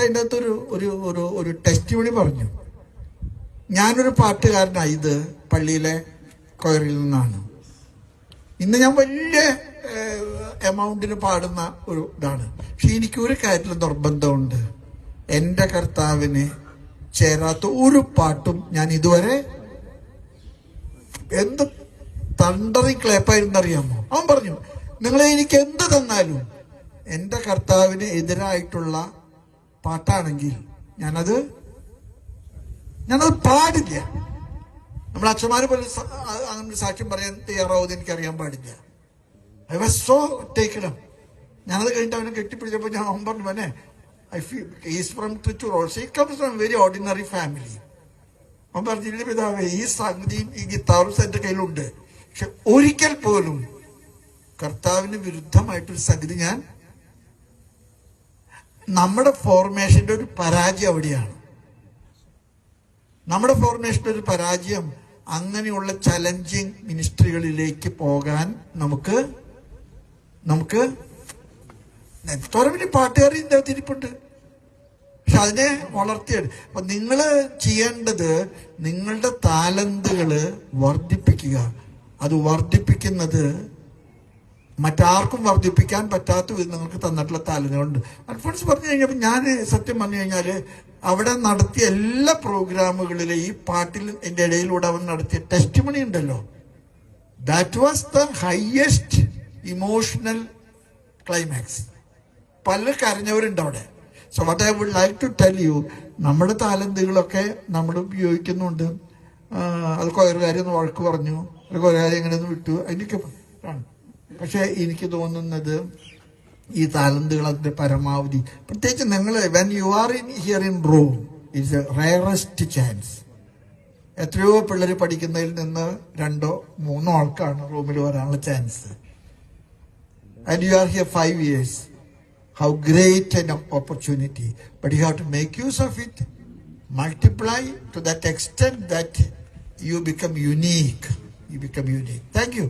അതിന്റെ അകത്തൊരു ഒരു ഒരു ഒരു ടെസ്റ്റ് വിളി പറഞ്ഞു. ഞാനൊരു പാട്ടുകാരനായി ഇത് പള്ളിയിലെ കൊയറിൽ നിന്നാണ്. ഇന്ന് ഞാൻ വലിയ എമൗണ്ടിന് പാടുന്ന ഒരു ഇതാണ്. പക്ഷെ എനിക്ക് ഒരു കാര്യത്തിൽ നിർബന്ധമുണ്ട്. എന്റെ കർത്താവിന് ചേരാത്ത ഒരു പാട്ടും ഞാൻ ഇതുവരെ എന്ത് തണ്ടറി ക്ലേപ്പായിരുന്നറിയാമോ അവൻ പറഞ്ഞു നിങ്ങളെ എനിക്ക് എന്ത് തന്നാലും എന്റെ കർത്താവിന് എതിരായിട്ടുള്ള പാട്ടാണെങ്കിൽ ഞാനത് ഞാനത് പാടില്ല. നമ്മൾ അച്ഛന്മാര് പോലെ അങ്ങനെ സാക്ഷ്യം പറയാൻ തയ്യാറാവുമെന്ന് എനിക്കറിയാൻ പാടില്ല. ഐ വാസ് സോ ടേക്കിടം ഞാനത് കഴിഞ്ഞിട്ട് അവനെ കെട്ടിപ്പിടിച്ചപ്പോൾ ഞാൻ പറഞ്ഞു മോനെ I feel is from Trichur also he comes from very ordinary family അവൻ പറഞ്ഞില്ല പിതാവേ ഈ സംഗതിയും ഈ ഗിത്താറും എന്റെ കയ്യിലുണ്ട്. പക്ഷെ ഒരിക്കൽ പോലും കർത്താവിന് വിരുദ്ധമായിട്ടൊരു സംഗതി ഞാൻ നമ്മുടെ ഫോർമേഷന്റെ ഒരു പരാജയം അവിടെയാണ്. നമ്മുടെ ഫോർമേഷന്റെ ഒരു പരാജയം അങ്ങനെയുള്ള ചലഞ്ചിങ് മിനിസ്ട്രികളിലേക്ക് പോകാൻ നമുക്ക് നമുക്ക് എത്ര വലിയ പാട്ടുകാരി ഇതിന്റെ അകത്ത് ഇരിപ്പുണ്ട്. പക്ഷെ അതിനെ വളർത്തിയത് അപ്പൊ നിങ്ങൾ ചെയ്യേണ്ടത് നിങ്ങളുടെ താലന്തുകൾ വർദ്ധിപ്പിക്കുക. അത് വർദ്ധിപ്പിക്കുന്നത് മറ്റാർക്കും വർദ്ധിപ്പിക്കാൻ പറ്റാത്ത നിങ്ങൾക്ക് തന്നിട്ടുള്ള താലന്തുകളുണ്ട് അൽഫോൺസ് പറഞ്ഞു കഴിഞ്ഞപ്പോൾ ഞാൻ സത്യം പറഞ്ഞു കഴിഞ്ഞാൽ അവിടെ നടത്തിയ എല്ലാ പ്രോഗ്രാമുകളിലും ഈ പാട്ടിൽ എന്റെ ഇടയിലൂടെ അവൻ നടത്തിയ ടെസ്റ്റ് മണി ഉണ്ടല്ലോ. That was the highest emotional climax പല കരഞ്ഞവരുണ്ട് അവിടെ. So what I would like to tell you നമ്മുടെ താലന്തുകളൊക്കെ നമ്മൾ ഉപയോഗിക്കുന്നുണ്ട്. അത് കാര്യം ഒന്ന് വഴക്ക് പറഞ്ഞു. കൊയറുകാരി എങ്ങനെ എങ്ങനെയൊന്ന് വിട്ടു. ആണ് പക്ഷെ എനിക്ക് തോന്നുന്നത് ഈ താലന്തുകൾ അതിന്റെ പരമാവധി പ്രത്യേകിച്ച് നിങ്ങൾ when you are in here in room it's a rarest chance എത്രയോ പിള്ളേർ പഠിക്കുന്നതിൽ നിന്ന് രണ്ടോ മൂന്നോ ആൾക്കാണ് റൂമിൽ വരാനുള്ള chance and you are here five years. How great an opportunity. But you have to make use of it, multiply to that extent that you become unique. You become unique. Thank you.